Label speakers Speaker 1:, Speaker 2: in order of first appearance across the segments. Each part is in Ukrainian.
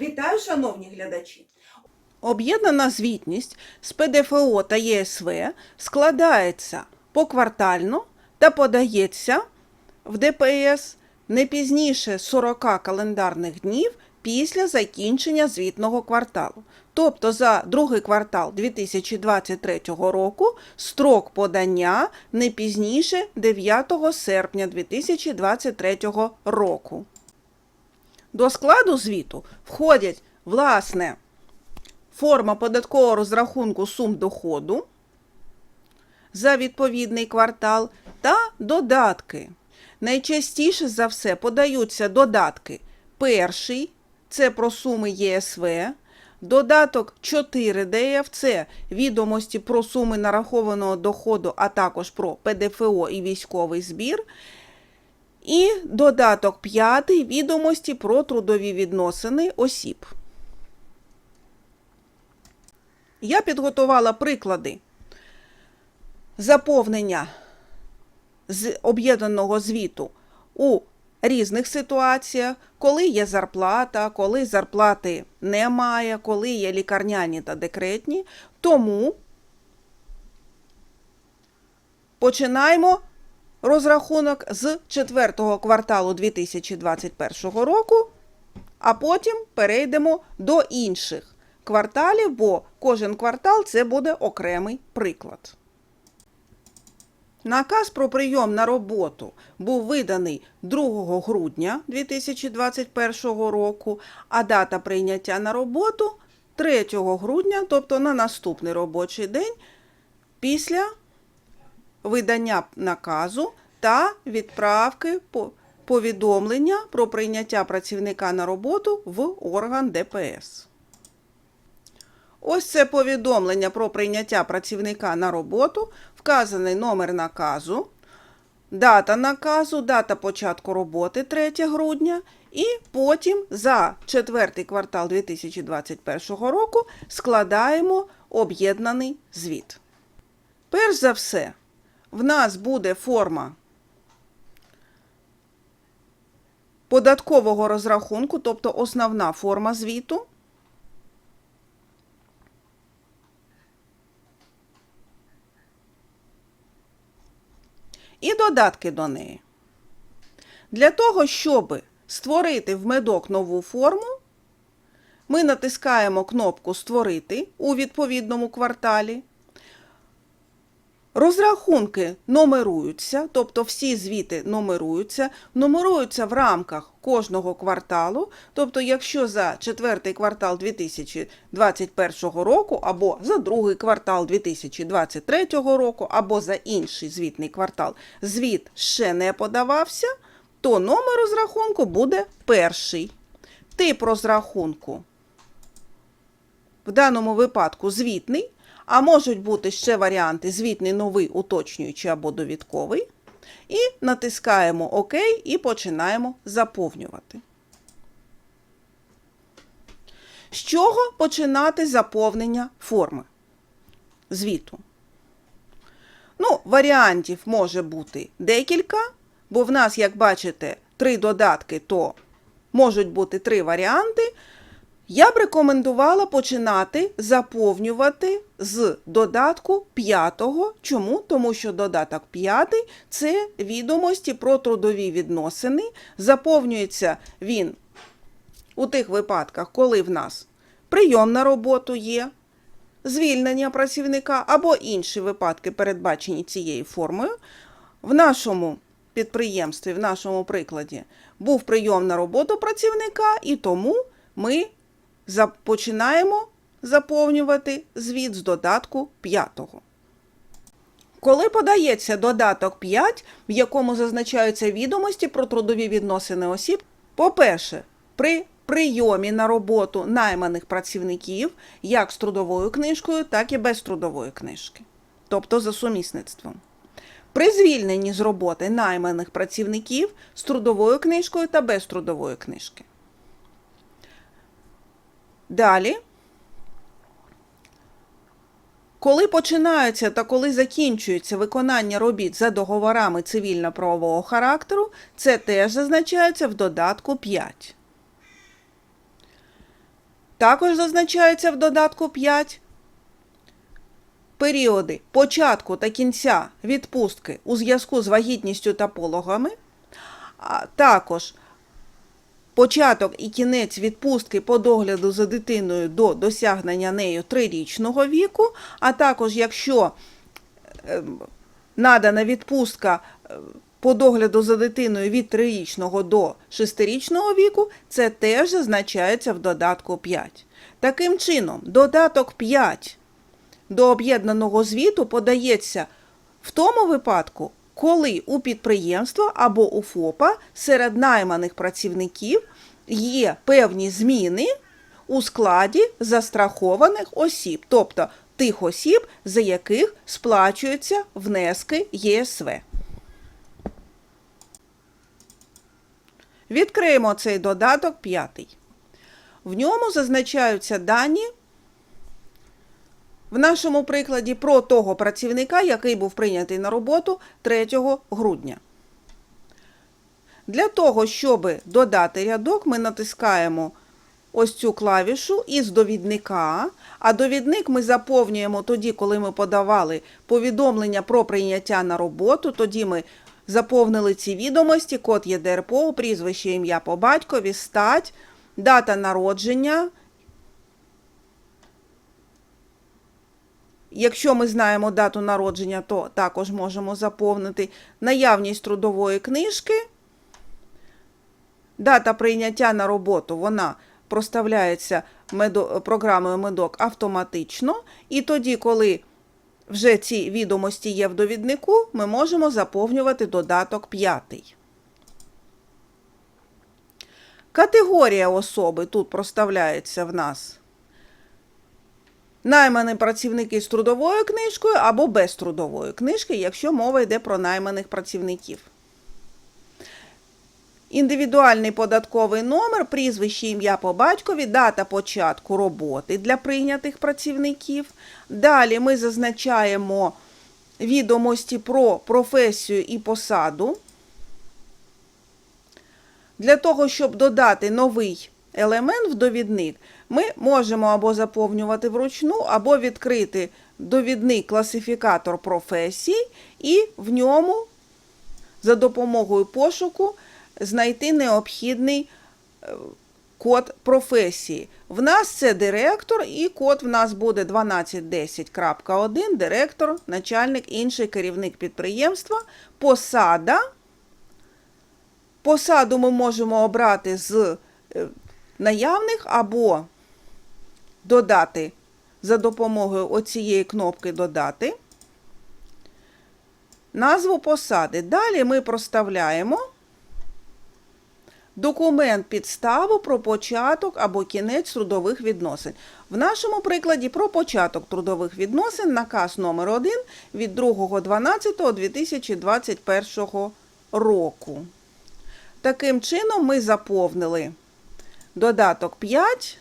Speaker 1: Вітаю, шановні глядачі!
Speaker 2: Об'єднана звітність з ПДФО та ЄСВ складається поквартально та подається в ДПС не пізніше 40 календарних днів після закінчення звітного кварталу. Тобто за другий квартал 2023 року строк подання не пізніше 9 серпня 2023 року. До складу звіту входять власне форма податкового розрахунку сум доходу за відповідний квартал та додатки. Найчастіше за все подаються додатки. Перший це про суми ЄСВ, додаток 4 ДФ це відомості про суми нарахованого доходу, а також про ПДФО і військовий збір. І додаток 5 відомості про трудові відносини осіб. Я підготувала приклади заповнення з об'єднаного звіту у різних ситуаціях, коли є зарплата, коли зарплати немає, коли є лікарняні та декретні. Тому починаємо розрахунок з четвертого кварталу 2021 року, а потім перейдемо до інших кварталів, бо кожен квартал це буде окремий приклад. Наказ про прийом на роботу був виданий 2 грудня 2021 року, а дата прийняття на роботу 3 грудня, тобто на наступний робочий день після видання наказу та відправки по- повідомлення про прийняття працівника на роботу в орган ДПС. Ось це повідомлення про прийняття працівника на роботу, вказаний номер наказу, дата наказу, дата початку роботи 3 грудня, і потім за четвертий квартал 2021 року складаємо об'єднаний звіт. Перш за все, в нас буде форма податкового розрахунку, тобто основна форма звіту. і додатки до неї. Для того, щоб створити в медок нову форму, ми натискаємо кнопку Створити у відповідному кварталі. Розрахунки номеруються, тобто всі звіти номеруються, номеруються в рамках кожного кварталу. Тобто, якщо за четвертий квартал 2021 року, або за другий квартал 2023 року, або за інший звітний квартал звіт ще не подавався, то номер розрахунку буде перший. Тип розрахунку в даному випадку звітний. А можуть бути ще варіанти звітний новий, уточнюючий або довідковий. І натискаємо ОК і починаємо заповнювати. З чого починати заповнення форми звіту? Ну, варіантів може бути декілька, бо в нас, як бачите, три додатки, то можуть бути три варіанти. Я б рекомендувала починати заповнювати з додатку 5. Чому? Тому що додаток 5 це відомості про трудові відносини. Заповнюється він у тих випадках, коли в нас прийом на роботу є, звільнення працівника або інші випадки, передбачені цією формою. В нашому підприємстві, в нашому прикладі, був прийом на роботу працівника, і тому ми починаємо заповнювати звіт з додатку 5. Коли подається додаток 5, в якому зазначаються відомості про трудові відносини осіб, по-перше, при прийомі на роботу найманих працівників як з трудовою книжкою, так і без трудової книжки, тобто за сумісництвом. При звільненні з роботи найманих працівників з трудовою книжкою та без трудової книжки. Далі. Коли починаються та коли закінчується виконання робіт за договорами цивільно-правового характеру, це теж зазначається в додатку 5. також зазначаються в додатку 5. Періоди початку та кінця відпустки у зв'язку з вагітністю та пологами, а також початок і кінець відпустки по догляду за дитиною до досягнення нею трирічного віку, а також якщо ем, надана відпустка е, по догляду за дитиною від 3-річного до 6-річного віку, це теж зазначається в додатку 5. Таким чином, додаток 5 до об'єднаного звіту подається в тому випадку, коли у підприємства або у ФОПа серед найманих працівників є певні зміни у складі застрахованих осіб, тобто тих осіб, за яких сплачуються внески ЄСВ. Відкриємо цей додаток п'ятий. В ньому зазначаються дані в нашому прикладі про того працівника, який був прийнятий на роботу 3 грудня. Для того, щоб додати рядок, ми натискаємо ось цю клавішу із довідника, а довідник ми заповнюємо тоді, коли ми подавали повідомлення про прийняття на роботу. Тоді ми заповнили ці відомості, код ЄДРПО, прізвище, ім'я по батькові, стать, дата народження. Якщо ми знаємо дату народження, то також можемо заповнити наявність трудової книжки. Дата прийняття на роботу вона проставляється програмою Медок автоматично. І тоді, коли вже ці відомості є в довіднику, ми можемо заповнювати додаток 5. Категорія особи тут проставляється в нас наймані працівники з трудовою книжкою або без трудової книжки, якщо мова йде про найманих працівників. Індивідуальний податковий номер, прізвище ім'я по батькові, дата початку роботи для прийнятих працівників. Далі ми зазначаємо відомості про професію і посаду. Для того, щоб додати новий елемент в довідник, ми можемо або заповнювати вручну, або відкрити довідний класифікатор професій і в ньому за допомогою пошуку знайти необхідний е, код професії. В нас це директор, і код в нас буде 1210.1, директор, начальник, інший керівник підприємства, посада. Посаду ми можемо обрати з е, наявних або додати за допомогою оцієї кнопки Додати. Назву посади. Далі ми проставляємо документ підставу про початок або кінець трудових відносин. В нашому прикладі про початок трудових відносин наказ номер 1 від 2.12.2021 року. Таким чином ми заповнили додаток 5.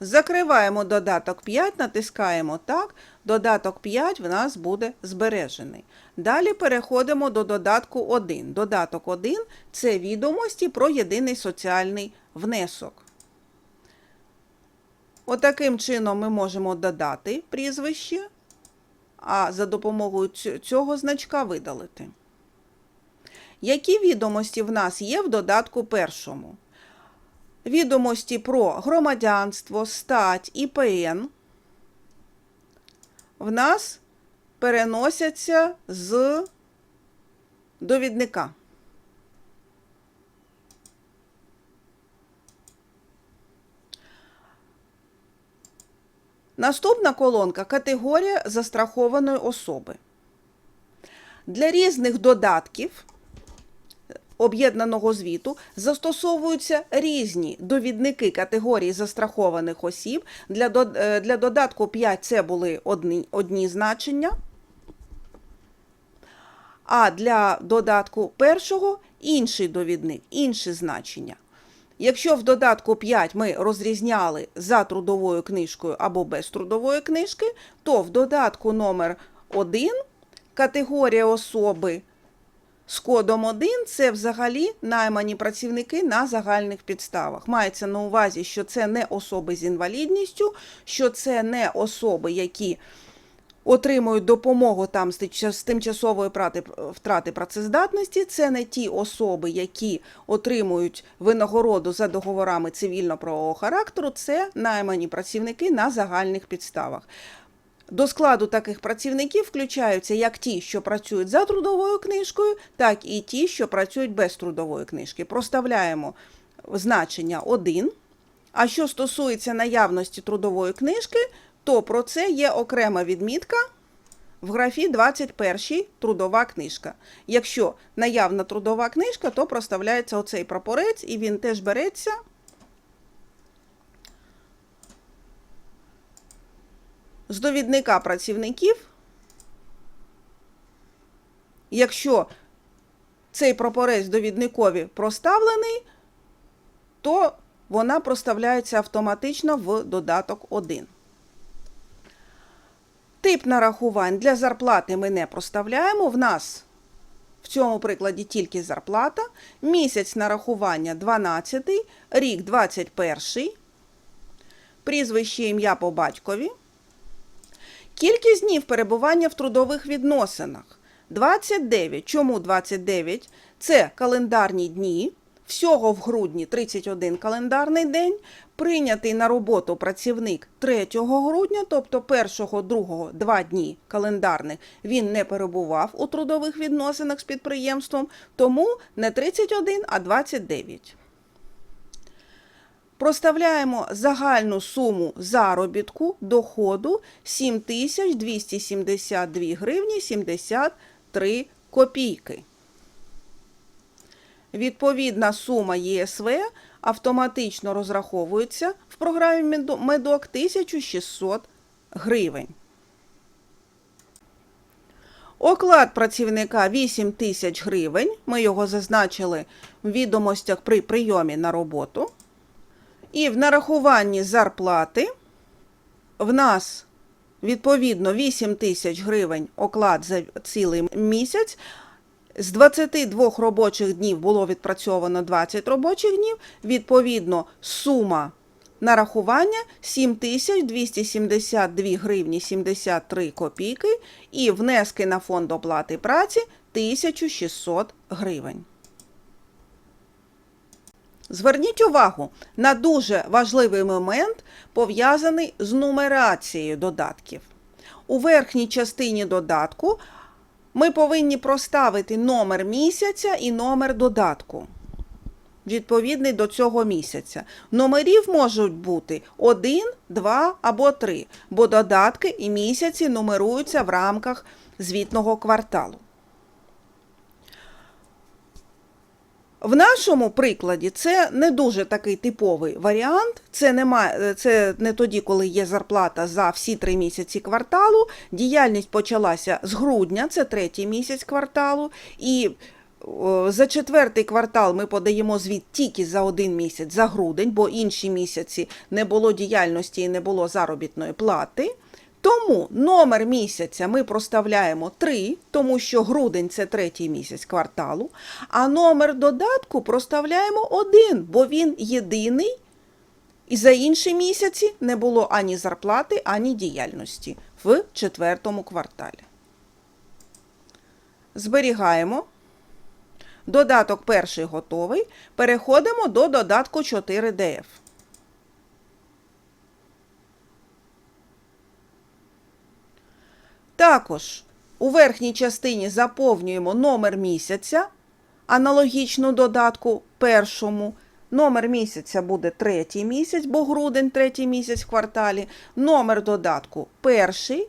Speaker 2: Закриваємо додаток 5, натискаємо так. Додаток 5 в нас буде збережений. Далі переходимо до додатку 1. Додаток 1 це відомості про єдиний соціальний внесок. Отаким чином ми можемо додати прізвище, а за допомогою цього значка видалити. Які відомості в нас є в додатку першому? Відомості про громадянство, стать, ІПН в нас переносяться з довідника. Наступна колонка категорія застрахованої особи. Для різних додатків об'єднаного звіту застосовуються різні довідники категорії застрахованих осіб. Для, е, для додатку 5 це були одні, одні значення, а для додатку першого інший довідник, інші значення. Якщо в додатку 5 ми розрізняли за трудовою книжкою або без трудової книжки, то в додатку номер 1 категорія особи з кодом 1 це взагалі наймані працівники на загальних підставах. Мається на увазі, що це не особи з інвалідністю, що це не особи, які отримують допомогу там з тимчасової втрати працездатності. Це не ті особи, які отримують винагороду за договорами цивільно-правового характеру. Це наймані працівники на загальних підставах. До складу таких працівників включаються як ті, що працюють за трудовою книжкою, так і ті, що працюють без трудової книжки. Проставляємо значення 1. А що стосується наявності трудової книжки, то про це є окрема відмітка в графі 21 трудова книжка. Якщо наявна трудова книжка, то проставляється оцей прапорець, і він теж береться з довідника працівників. Якщо цей прапорець довідникові проставлений, то вона проставляється автоматично в додаток 1. Тип нарахувань для зарплати ми не проставляємо. В нас в цьому прикладі тільки зарплата. Місяць нарахування 12, рік 21, прізвище ім'я по батькові. Кількість днів перебування в трудових відносинах 29. Чому 29? Це календарні дні. Всього в грудні 31 календарний день. Прийнятий на роботу працівник 3 грудня, тобто 1, 2, 2 дні календарних, він не перебував у трудових відносинах з підприємством, тому не 31, а 29. Проставляємо загальну суму заробітку доходу 7272 гривні 73 копійки. Відповідна сума ЄСВ автоматично розраховується в програмі Медок 1600 гривень. Оклад працівника 8 тисяч гривень. Ми його зазначили в відомостях при прийомі на роботу. І в нарахуванні зарплати в нас відповідно 8 тисяч гривень оклад за цілий місяць. З 22 робочих днів було відпрацьовано 20 робочих днів. Відповідно, сума нарахування 7272 гривні 73 копійки і внески на фонд оплати праці 1600 гривень. Зверніть увагу на дуже важливий момент, пов'язаний з нумерацією додатків. У верхній частині додатку ми повинні проставити номер місяця і номер додатку, відповідний до цього місяця. Номерів можуть бути 1, 2 або 3, бо додатки і місяці нумеруються в рамках звітного кварталу. В нашому прикладі це не дуже такий типовий варіант. Це, нема, це не тоді, коли є зарплата за всі три місяці кварталу. Діяльність почалася з грудня, це третій місяць кварталу. І за четвертий квартал ми подаємо звіт тільки за один місяць, за грудень, бо інші місяці не було діяльності і не було заробітної плати. Тому номер місяця ми проставляємо 3, тому що грудень це третій місяць кварталу, а номер додатку проставляємо 1, бо він єдиний, і за інші місяці не було ані зарплати, ані діяльності в четвертому кварталі. Зберігаємо. Додаток перший готовий. Переходимо до додатку 4DF. Також у верхній частині заповнюємо номер місяця, аналогічно додатку першому. Номер місяця буде третій місяць, бо грудень третій місяць в кварталі. Номер додатку перший.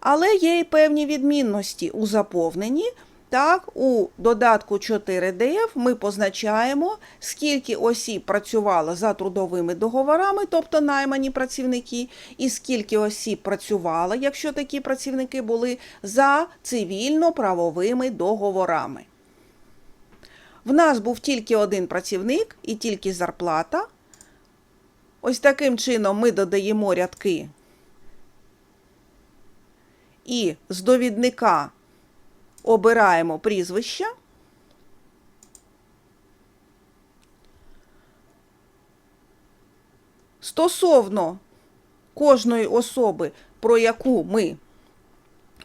Speaker 2: Але є і певні відмінності у заповненні. Так, у додатку 4DF ми позначаємо, скільки осіб працювало за трудовими договорами, тобто наймані працівники, і скільки осіб працювало, якщо такі працівники були, за цивільно-правовими договорами. В нас був тільки один працівник і тільки зарплата. Ось таким чином ми додаємо рядки. І з довідника обираємо прізвище. Стосовно кожної особи, про яку ми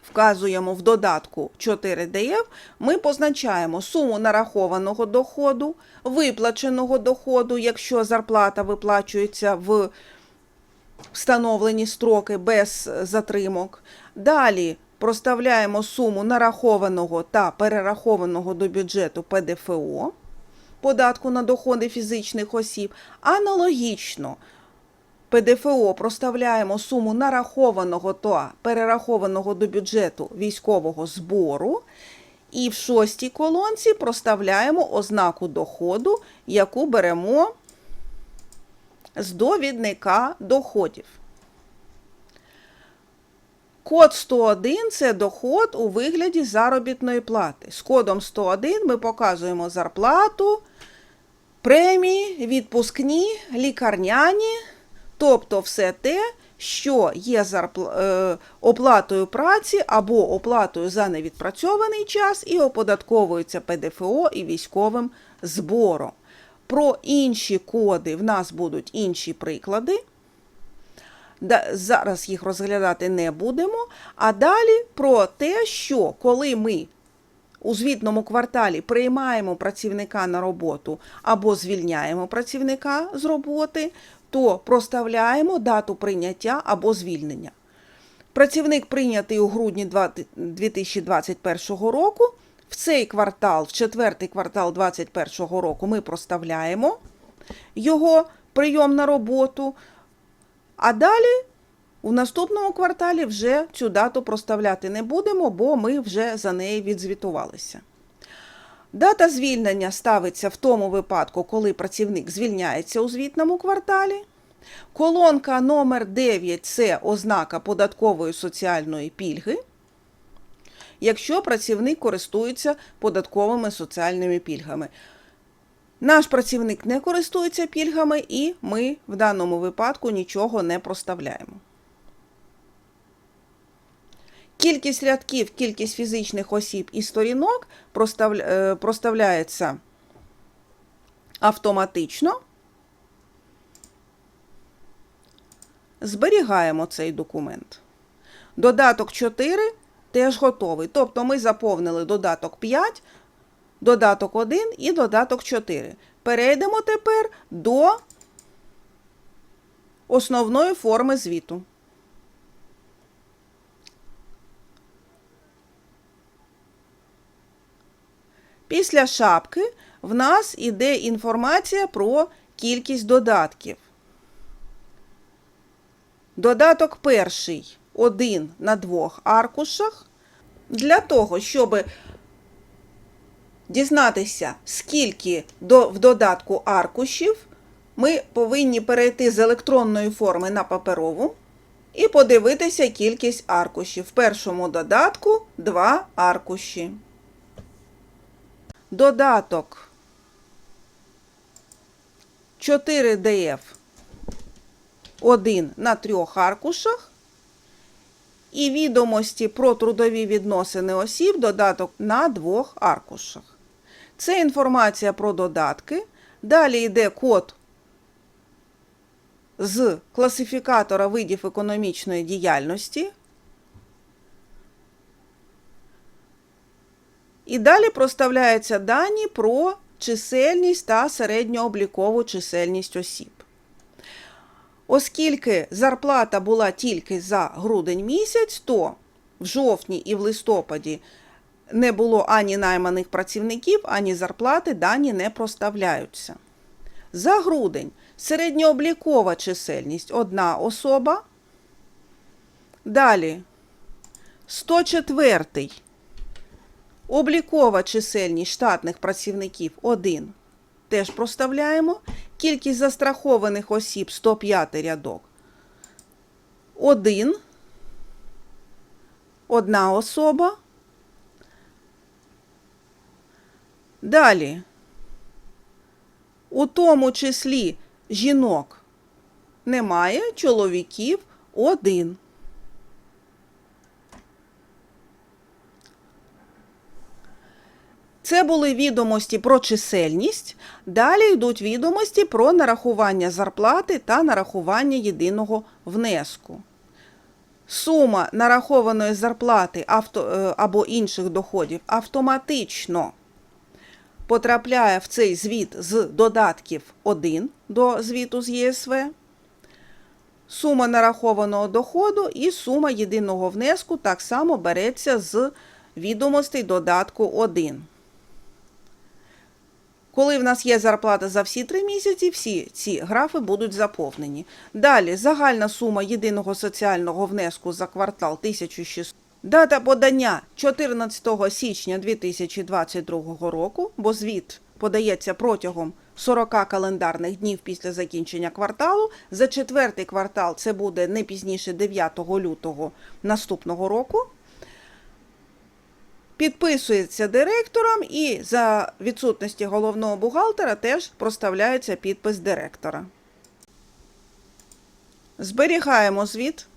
Speaker 2: вказуємо в додатку 4DF, ми позначаємо суму нарахованого доходу, виплаченого доходу, якщо зарплата виплачується в встановлені строки без затримок. Далі проставляємо суму нарахованого та перерахованого до бюджету ПДФО, податку на доходи фізичних осіб. Аналогічно ПДФО проставляємо суму нарахованого та перерахованого до бюджету військового збору. І в шостій колонці проставляємо ознаку доходу, яку беремо з довідника доходів. Код 101 це доход у вигляді заробітної плати. З кодом 101 ми показуємо зарплату, премії, відпускні, лікарняні, тобто все те, що є е, оплатою праці або оплатою за невідпрацьований час і оподатковується ПДФО і військовим збором. Про інші коди в нас будуть інші приклади. Зараз їх розглядати не будемо. А далі про те, що коли ми у звітному кварталі приймаємо працівника на роботу або звільняємо працівника з роботи, то проставляємо дату прийняття або звільнення. Працівник прийнятий у грудні 2021 року. В цей квартал, в четвертий квартал 2021 року, ми проставляємо його прийом на роботу. А далі у наступному кварталі вже цю дату проставляти не будемо, бо ми вже за неї відзвітувалися. Дата звільнення ставиться в тому випадку, коли працівник звільняється у звітному кварталі. Колонка номер 9 це ознака податкової соціальної пільги, якщо працівник користується податковими соціальними пільгами. Наш працівник не користується пільгами, і ми в даному випадку нічого не проставляємо. Кількість рядків, кількість фізичних осіб і сторінок е, проставляється автоматично. Зберігаємо цей документ. Додаток 4 теж готовий. Тобто ми заповнили додаток 5, додаток 1 і додаток 4. Перейдемо тепер до основної форми звіту. Після шапки в нас іде інформація про кількість додатків. Додаток перший один на двох аркушах. Для того, щоб дізнатися, скільки до, в додатку аркушів, ми повинні перейти з електронної форми на паперову і подивитися кількість аркушів. В першому додатку два аркуші. Додаток 4DF 1 на трьох аркушах. І відомості про трудові відносини осіб додаток на двох аркушах. Це інформація про додатки. Далі йде код з класифікатора видів економічної діяльності. І далі проставляються дані про чисельність та середньооблікову чисельність осіб. Оскільки зарплата була тільки за грудень місяць, то в жовтні і в листопаді не було ані найманих працівників, ані зарплати, дані не проставляються. За грудень середньооблікова чисельність одна особа. Далі 104 облікова чисельність штатних працівників 1. Теж проставляємо. Кількість застрахованих осіб 105 рядок. 1. Одна особа. Далі. У тому числі жінок немає, чоловіків один. Це були відомості про чисельність. Далі йдуть відомості про нарахування зарплати та нарахування єдиного внеску. Сума нарахованої зарплати авто, е, або інших доходів автоматично потрапляє в цей звіт з додатків 1 до звіту з ЄСВ. Сума нарахованого доходу і сума єдиного внеску так само береться з відомостей додатку 1. Коли в нас є зарплата за всі три місяці, всі ці графи будуть заповнені. Далі загальна сума єдиного соціального внеску за квартал 1600. Дата подання 14 січня 2022 року, бо звіт подається протягом 40 календарних днів після закінчення кварталу. За четвертий квартал це буде не пізніше 9 лютого наступного року підписується директором і за відсутності головного бухгалтера теж проставляється підпис директора. Зберігаємо звіт.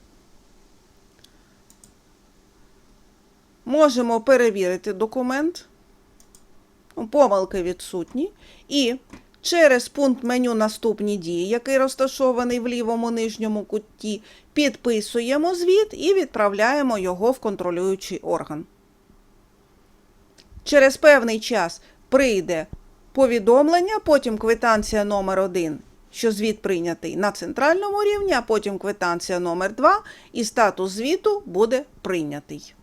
Speaker 2: Можемо перевірити документ. Помилки відсутні. І через пункт меню Наступні дії, який розташований в лівому нижньому куті, підписуємо звіт і відправляємо його в контролюючий орган. Через певний час прийде повідомлення, потім квитанція номер 1 що звіт прийнятий на центральному рівні, а потім квитанція номер 2 і статус звіту буде прийнятий.